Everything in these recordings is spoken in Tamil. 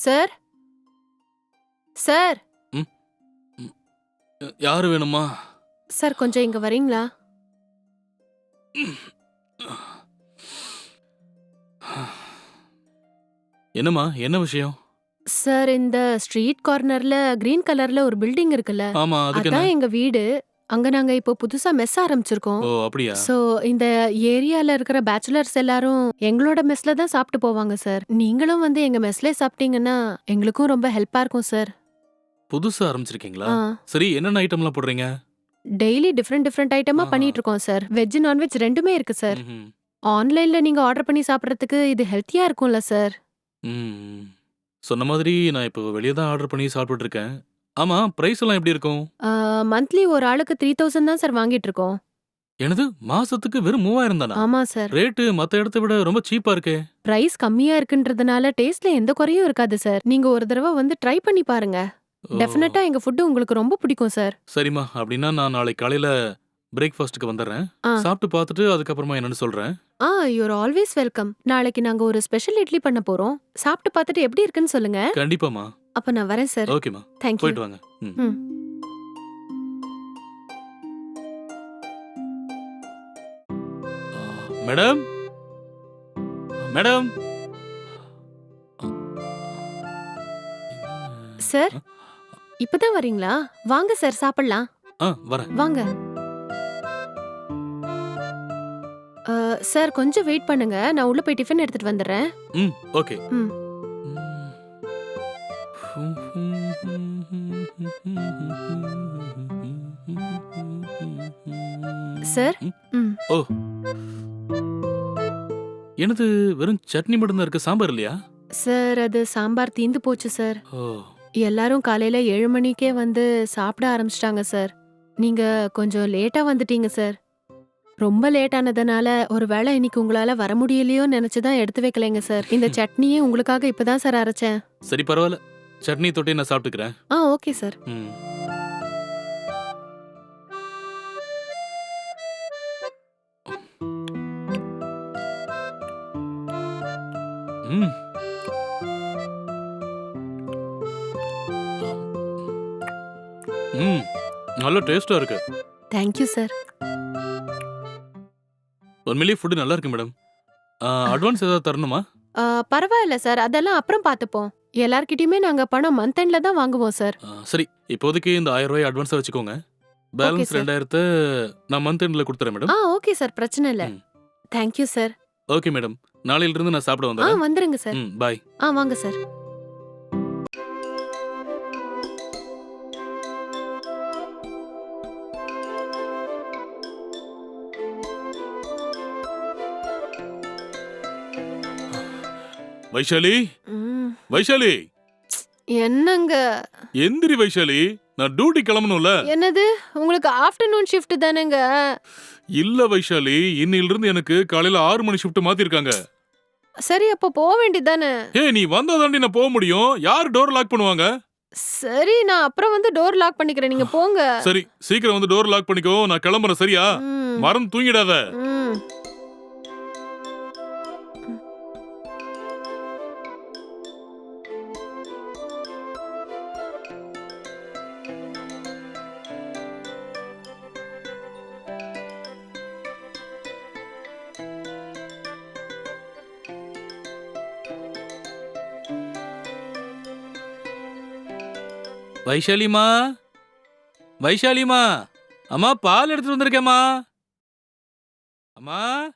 சார்? சார்? யாரு வேணுமா? சார் கொஞ்சம் இங்க வரீங்களா? என்னம்மா என்ன விஷயம்? சார் இந்த ஸ்ட்ரீட் கார்னர்ல கிரீன் கலர்ல ஒரு பில்டிங் இருக்குல்ல? ஆமா அதுக்கு எங்க வீடு. அங்க நாங்க இப்போ புதுசா மெஸ் ஆரம்பிச்சிருக்கோம். ஓ அப்படியா? சோ இந்த ஏரியால இருக்கிற பேச்சுலர்ஸ் எல்லாரும் எங்களோட மெஸ்ல தான் சாப்பிட்டு போவாங்க சார் நீங்களும் வந்து எங்க மெஸ்ல சாப்பிட்டீங்கன்னா எங்களுக்கும் ரொம்ப ஹெல்ப்பா இருக்கும் சார் புதுசா ஆரம்பிச்சிருக்கீங்களா? சரி என்னென்ன ஐட்டம்லாம் போடுறீங்க? டெய்லி டிஃப்ரெண்ட் டிஃப்ரெண்ட் ஐட்டமா ஆஹா. பண்ணிட்டு இருக்கோம் சார் வெஜ் நான்வெஜ் ரெண்டுமே இருக்கு சார் ம்ஹும். ஆன்லைன்ல நீங்க ஆர்டர் பண்ணி சாப்பிடறதுக்கு இது ஹெல்த்தியா இருக்கும்ல சார் ம். சொன்ன மாதிரி நான் இப்போ வெளியே தான் ஆர்டர் பண்ணி சாப்பிட்டுட்டு இருக்கேன். ஆமா பிரைஸ் எல்லாம் எப்படி இருக்கும்? மந்த்லி ஒரு ஆளுக்கு த்ரீ தௌசண்ட் தான் சார் வாங்கிட்டு இருக்கோம். எனது மாசத்துக்கு வெறும் மூவாயிரம் தானா? ஆமா சார் ரேட்டு மத்த இடத்த விட ரொம்ப சீப்பா இருக்கே. பிரைஸ் கம்மியா இருக்குன்றதுனால டேஸ்ட்ல எந்த குறையும் இருக்காது சார் நீங்க ஒரு தடவை வந்து ட்ரை பண்ணி பாருங்க. ஓ. டெஃபினட்டா எங்க ஃபுட் உங்களுக்கு ரொம்ப பிடிக்கும் சார் சரிம்மா அப்படின்னா நான் நாளைக்கு காலையில பிரேக்ஃபாஸ்ட்டுக்கு வந்துடுறேன். ஆ. சாப்பிட்டு பார்த்துட்டு அதுக்கப்புறமா என்னன்னு சொல்றேன். ஆ யூர் ஆல்வேஸ் வெல்கம் நாளைக்கு நாங்க ஒரு ஸ்பெஷல் இட்லி பண்ண போறோம். சாப்பிட்டு பார்த்துட்டு எப்படி இருக்குன்னு சொல்லுங்க. கண்டிப்பாமா அப்ப நான் வரேன் சார் ஓகேம்மா தேங்க்யூ போயிட்டு வாங்க. ம். ம். மேடம்? மேடம்? சார் இப்பதான் வரீங்களா? வாங்க சார் சாப்பிடலாம். ஆ வரேன். வாங்க. சார் கொஞ்சம் வெயிட் பண்ணுங்க. நான் உள்ள போய் டிஃபன் எடுத்துட்டு வந்துடுறேன். ம் ஓகே ம். சார்? ம். ஓ. எனது வெறும் சட்னி மட்டும்தான் இருக்கு சாம்பார் இல்லையா? சார் அது சாம்பார் தீந்து போச்சு சார். ஓ. எல்லாரும் காலையில ஏழு மணிக்கே வந்து சாப்பிட ஆரம்பிச்சிட்டாங்க சார். நீங்க கொஞ்சம் லேட்டா வந்துட்டீங்க சார். ரொம்ப லேட் ஆனதுனால ஒருவேளை இன்னைக்கு உங்களால வர முடியலையோ நினைச்சுதான் எடுத்து வைக்கலைங்க சார். இந்த சட்னியே உங்களுக்காக இப்பதான் சார் அரைச்சேன். சரி பரவாயில்ல. சட்னி தொட்டி நான் சாப்பிட்டுக்கிறேன். ஆ ஓகே சார். ம். ம். ம். நல்ல டேஸ்டா இருக்கு. தேங்க்யூ சார் உண்மையிலேயே ஃபுட்டு நல்லா இருக்கு மேடம். அட்வான்ஸ் ஏதாவது தரணுமா? பரவாயில்ல சார் அதெல்லாம் அப்புறம் பார்த்துப்போம். எல்லார்கிட்டயுமே நாங்க பணம் மந்த் எண்ட்ல தான் வாங்குவோம் சார் ஆ, சரி. இப்போதைக்கு இந்த ஆயிரம் ரூபாய் அட்வான்ஸா வச்சுக்கோங்க. Balance sir. ரெண்டாயிரத்தை நான் மந்த் எண்ட்ல கொடுத்துறேன் மேடம் ஆ ஓகே சார் பிரச்சனை இல்ல. ம். தேங்க்யூ சார் ஓகே மேடம் நாளையில இருந்து நான் சாப்பிட ஆ வந்துடுறேன். வந்துருங்க சார் ம் பாய் ஆ வாங்க சார் வைஷாலி? ம், வைஷாலி! என்னங்க? எந்திரி வைஷாலி! நான் டியூட்டி கிளம்பணும்ல? என்னது? உங்களுக்கு ஆஃப்டர்நூன் ஷிஃப்ட் தானேங்க? இல்ல வைஷாலி இன்னில இருந்து எனக்கு காலையில ஆறு மணி ஷிஃப்ட் மாத்திருக்காங்க. சரி அப்போ போக வேண்டியதானே ஏய் நீ வந்தா தாண்டி நான் போக முடியும். யார் டோர் லாக் பண்ணுவாங்க? சரி நான் அப்புறம் வந்து டோர் லாக் பண்ணிக்கிறேன். நீங்க போங்க. சரி சீக்கிரம் வந்து டோர் லாக் பண்ணிக்கோ. நான் கிளம்புறேன் சரியா? ம், மறந்து தூங்கிடாத. வைஷாலிமா? வைஷாலிமா அம்மா பால் எடுத்துட்டு வந்திருக்கேம்மா. அம்மா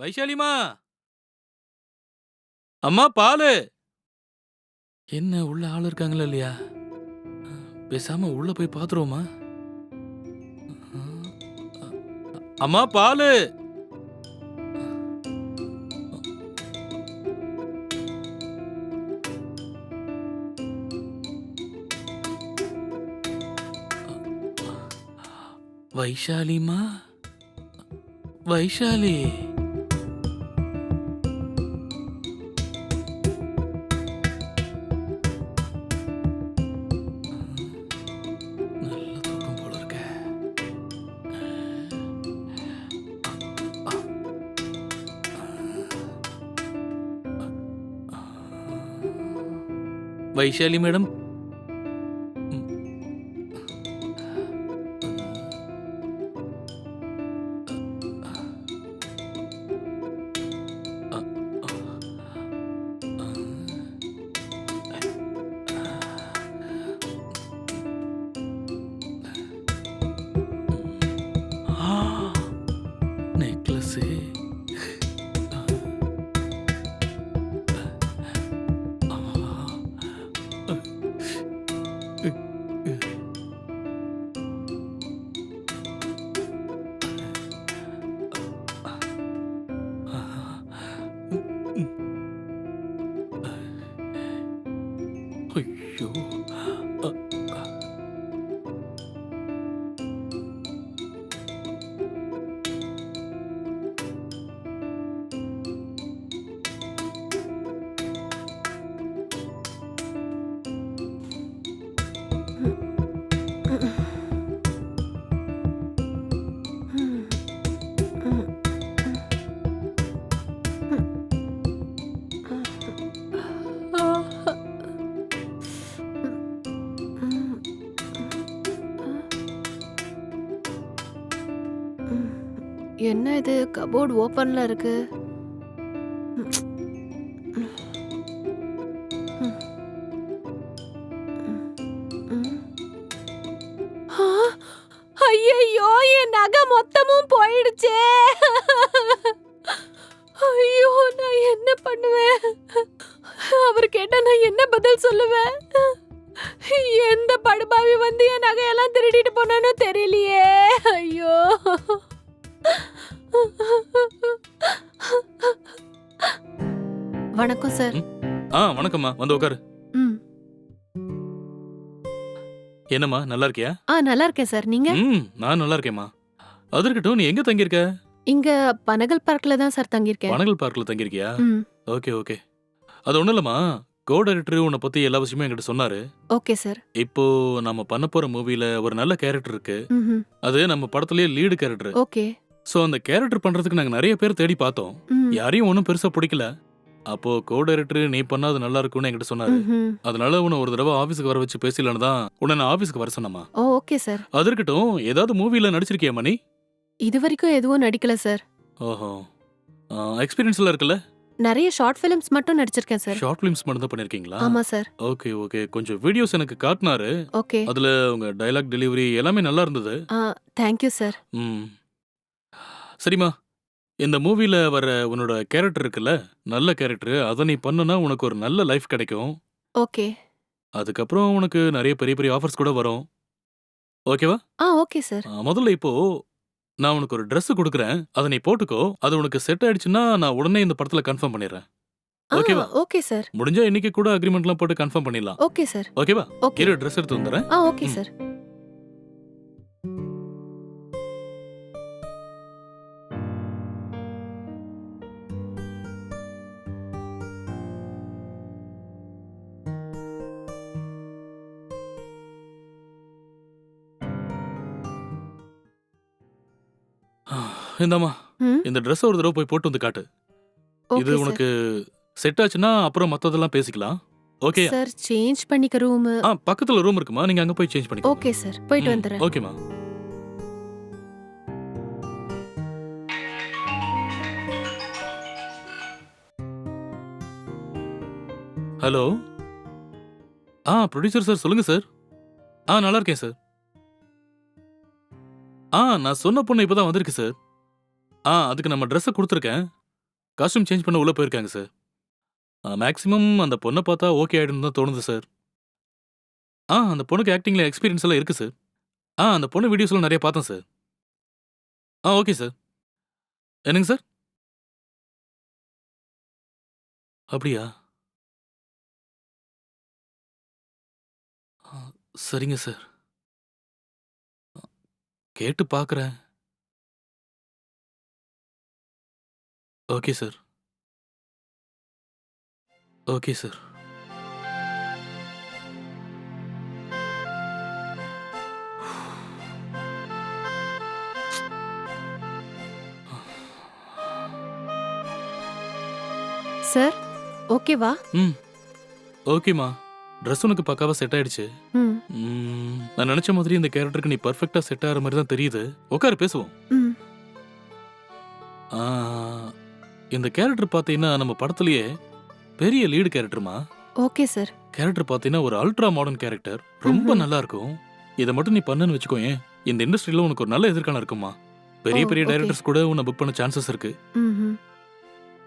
வைஷாலிமா. அம்மா பாலு. என்ன உள்ள ஆள் இருக்காங்களா இல்லையா? பேசாம உள்ள போய் பாத்துருவோமா? அம்மா பாலு. வைஷாலிமா? வைஷாலி. வைஷாலி மேடம் ஐயோ அ, அ. என்ன இது கபோர்டு ஓப்பனில் இருக்கு. ஐயோ என் நகை மொத்தமும் போயிடுச்சே. ஐயோ நான் என்ன பண்ணுவேன்? அவர் கேட்டா நான் என்ன பதில் சொல்லுவேன்? எந்த படுபாவி வந்து என் நகையெல்லாம் திருடிட்டு போனானோ தெரியலையே. ஐயோ. வணக்கம் சார் ஆ வணக்கம்மா. வந்து உட்காரு ம். என்னம்மா நல்லா இருக்கியா? ஆ நல்லா இருக்கேன் சார் நீங்க? ம் நான் நல்லா இருக்கேம்மா. அது இருக்கட்டும் நீ எங்க தங்கியிருக்க? இங்க பனகல் பார்க்ல தான் சார் தங்கியிருக்கேன். பனகல் பார்க்ல தங்கியிருக்கியா? ம். Okay okay. அது ஒண்ணும் இல்லம்மா. கோ டைரக்டர் உன்னை பத்தி எல்லா விஷயமும் என்கிட்ட சொன்னாரு. ஓகே சார் இப்போ நம்ம பண்ண போற மூவில ஒரு நல்ல கேரக்டர் இருக்கு. அது நம்ம படத்துலயே லீடு கேரக்டர் ஓகே. சோ அந்த கேரக்டர் பண்றதுக்கு நாங்க நிறைய பேர் தேடி பார்த்தோம். ம். யாரையும் ஒன்றும் பெருசா பிடிக்கல. அப்போ கோ டைரக்டர் நீ பண்ணா அது நல்லா இருக்கும்னு என்கிட்ட சொன்னாரு. ம்ஹும். அதனால உன்னை ஒரு தடவை ஆபீஸ்க்கு வர வச்சு பேசலான்னு தான் உன்னை நான் ஆபீஸ்க்கு வர சொன்னம்மா. ஓ ஓகே சார் அது இருக்கட்டும் ஏதாவது மூவில நடிச்சிருக்கியா மணி? இது வரைக்கும் எதுவும் நடிக்கல சார் ஓஹோ. எக்ஸ்பீரியன்ஸ் எல்லாம் இருக்குல்ல? நிறைய ஷார்ட் ஃபிலிம்ஸ் மட்டும் நடிச்சிருக்கேன் சார் ஷார்ட் ஃபிலிம்ஸ் மட்டும் தான் பண்ணிருக்கீங்களா? ஆமா சார் ஓகே ஓகே கொஞ்சம் வீடியோஸ் எனக்கு காட்டினாரு. ஓகே அதுல உங்க டயலாக் டெலிவரி எல்லாமே நல்லா இருந்தது. தேங்க்யூ சார் ம். சரிம்மா. இந்த மூவில வர உன்னோட கேரக்டர் இருக்குல்ல நல்ல கேரக்டர் அதை நீ பண்ணுனா உனக்கு ஒரு நல்ல லைஃப் கிடைக்கும். ஓகே. அதுக்கப்புறம் உனக்கு நிறைய பெரிய பெரிய ஆஃபர்ஸ் கூட வரும். ஓகேவா? ஆ ஓகே சார். ஆ, முதல்ல இப்போ நான் உனக்கு ஒரு Dress கொடுக்குறேன். அதை நீ போட்டுக்கோ. அது உனக்கு செட் ஆயிடுச்சுன்னா நான் உடனே இந்த படத்துல கன்ஃபார்ம் பண்ணிடுறேன். ஆ ஓகேவா? Okay sir. முடிஞ்சா இன்னைக்கு கூட அக்ரிமெண்ட்லாம் போட்டு கன்ஃபார்ம் பண்ணிடலாம். Okay sir. ஓகேவா? ஓகே. இரு ட்ரெஸ் எடுத்து வந்துடுறேன். ஆ ஓகே. சார். இந்தாம்மா ம்? இந்த Dress ஒரு தடவை போய் போட்டு வந்து காட்டு. இது உனக்கு செட் ஆச்சுன்னா அப்புறம் மத்ததெல்லாம் பேசிக்கலாம். ஓகே சார் சேஞ்ச் பண்ணிக்க ரூம் ஆ பக்கத்துல ரூம் இருக்குமா? நீங்க அங்க போய் சேஞ்ச் பண்ணிக்கோங்க. ஓகே சார் போயிட்டு ம், வந்துடுறேன். ஓகேம்மா ஹலோ ஆ ப்ரொடியூசர் சார் சொல்லுங்க சார் ஆ நல்லா இருக்கேன் சார் ஆ நான் சொன்ன பொண்ணு இப்பதான் வந்திருக்கு சார் ஆ அதுக்கு நம்ம ட்ரெஸ்ஸை கொடுத்துருக்கேன். காஸ்டியூம் சேஞ்ச் பண்ண உள்ளே போயிருக்காங்க சார் மேக்ஸிமம் அந்த பொண்ணை பார்த்தா ஓகே ஆகிடும்னு தான் தோணுது சார் ஆ அந்த பொண்ணுக்கு ஆக்டிங்கில் எக்ஸ்பீரியன்ஸ் எல்லாம் இருக்குது சார் ஆ அந்த பொண்ணு வீடியோஸ்லாம் நிறைய பார்த்தேன் சார் ஆ ஓகே சார் என்னங்க சார் அப்படியா? ஆ, சரிங்க சார் கேட்டு பார்க்குறேன் okay sir. Okay sir. Sir ஓகேவா? ம். ஓகேம்மா. ட்ரெஸ் உனக்கு பக்காவா செட் ஆயிடுச்சு. நான் நினைச்ச மாதிரி இந்த கேரக்டருக்கு நீ பர்ஃபெக்டா செட் ஆகிற மாதிரி தான் தெரியுது. உட்காரு பேசுவோம். இந்த கேரக்டர் பார்த்தீங்கன்னா நம்ம படத்துலயே பெரிய லீடு கேரக்டர்மா? ஓகே சார் கேரக்டர் பார்த்தீங்கன்னா ஒரு அல்ட்ரா மாடர்ன் கேரக்டர். ரொம்ப. நல்லா இருக்கும். இதை மட்டும் நீ பண்ணுன்னு வச்சுக்கோயேன் இந்த இண்டஸ்ட்ரியில உனக்கு ஒரு நல்ல எதிர்காலம் இருக்குமா? பெரிய பெரிய. டைரக்டர்ஸ் கூட உன்னை புக் பண்ண சான்சஸ் இருக்கு.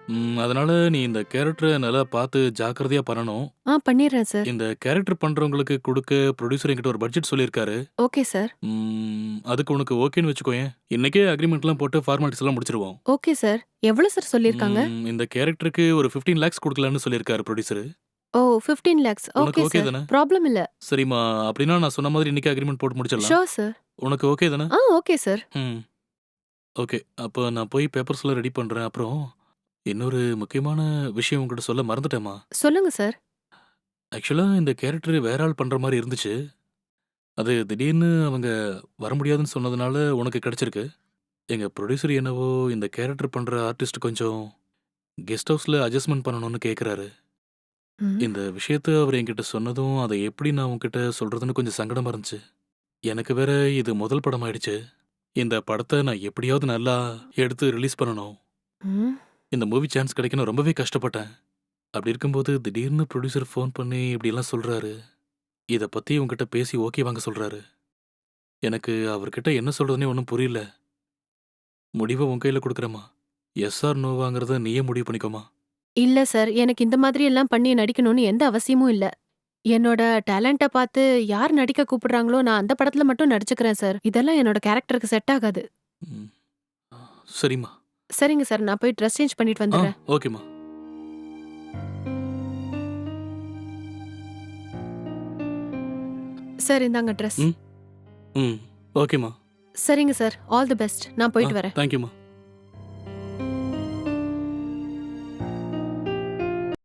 ம் அதனால நீ இந்த கேரக்டரை நல்லா பார்த்து ஜாக்கிரதையா பண்ணணும். ஆ பண்ணிடுறேன் சார். இந்த கேரக்டர் பண்றவங்களுக்கு கொடுக்க ப்ரொடியூசர் என்கிட்ட ஒரு பட்ஜெட் சொல்லியிருக்காரு. Okay sir. ம், அதுக்கு உனக்கு ஓகேன்னு வச்சுக்கோயேன். இன்னைக்கே அக்ரிமெண்ட்லாம் போட்டு ஃபார்மாலிட்டிஸ் எல்லாம் முடிச்சிருவோம். Okay sir. எவ்வளவு சார் சொல்லியிருக்காங்க? ம், இந்த கேரக்டருக்கு ஒரு 15 லேக்ஸ் கொடுக்கலான்னு சொல்லியிருக்காரு ப்ரொடியூசர் ஓ 15 லேக்ஸ் உனக்கு ஓகே ஓகே சார். தானே? ப்ராப்ளம் இல்ல. சரிம்மா அப்படின்னா நான் சொன்ன மாதிரி இன்னைக்கு அக்ரிமெண்ட் போட்டு முடிச்சிடலாம். ஷோர் சார் உனக்கு ஓகே தானே? ஆ ஓகே சார். ம். ஓகே அப்போ நான் போய் பேப்பர்ஸ் எல்லாம் ரெடி பண்றேன். அப்புறம் இன்னொரு முக்கியமான விஷயம் உங்ககிட்ட சொல்ல மறந்துட்டேம்மா. சொல்லுங்க சார். ஆக்சுவலா இந்த கேரக்டர் வேற ஆள் பண்ற மாதிரி இருந்துச்சு. அது திடீர்னு அவங்க வர முடியாதுன்னு சொன்னதுனால உனக்கு கிடைச்சிருக்கு. எங்க ப்ரொடியூசர் என்னவோ இந்த கேரக்டர் பண்ற ஆர்டிஸ்ட் கொஞ்சம் கெஸ்ட் ஹவுஸ்ல அட்ஜஸ்ட்மெண்ட் பண்ணணும்னு கேக்குறாரு. ம், இந்த விஷயத்த அவர் என்கிட்ட சொன்னதும் அதை எப்படி நான் உன்கிட்ட சொல்றதுன்னு கொஞ்சம் சங்கடமா இருந்துச்சு. எனக்கு வேற இது முதல் படம் ஆயிடுச்சு இந்த படத்தை நான் எப்படியாவது நல்லா எடுத்து ரிலீஸ் பண்ணணும். ம், இந்த மூவி சான்ஸ் கிடைக்கணும் ரொம்பவே கஷ்டப்பட்டேன். அப்படி இருக்கும்போது திடீர்னு ப்ரொடியூசர் ஃபோன் பண்ணி இப்படியெல்லாம் சொல்றாரு. இதை பத்தி உங்ககிட்ட பேசி ஓகே வாங்க சொல்றாரு. எனக்கு அவர்கிட்ட என்ன சொல்றதுனே ஒன்றும் புரியல. முடிவை உன் கையில் கொடுக்குறேம்மா. எஸ் ஆர் நோவாங்கிறத நீயே முடிவு பண்ணிக்கோமா இல்ல சார் எனக்கு இந்த மாதிரி எல்லாம் பண்ணி நடிக்கணும்னு எந்த அவசியமும் இல்ல. என்னோட டேலண்ட்டை பார்த்து யார் நடிக்க கூப்பிடுறாங்களோ நான் அந்த படத்துல மட்டும் நடிச்சுக்கிறேன் சார். இதெல்லாம் என்னோட கேரக்டருக்கு செட் ஆகாது. சரிம்மா. சரிங்க சார் நான் போய் ட்ரெஸ் சேஞ்ச் பண்ணிட்டு ஆ வந்துடுறேன். ஓகேம்மா. சார் இந்தாங்க ட்ரெஸ் ம். ம் ஓகேம்மா. சரிங்க சார் ஆல் தி பெஸ்ட் நான் போயிட்டு வரேன். தேங்க்யூம்மா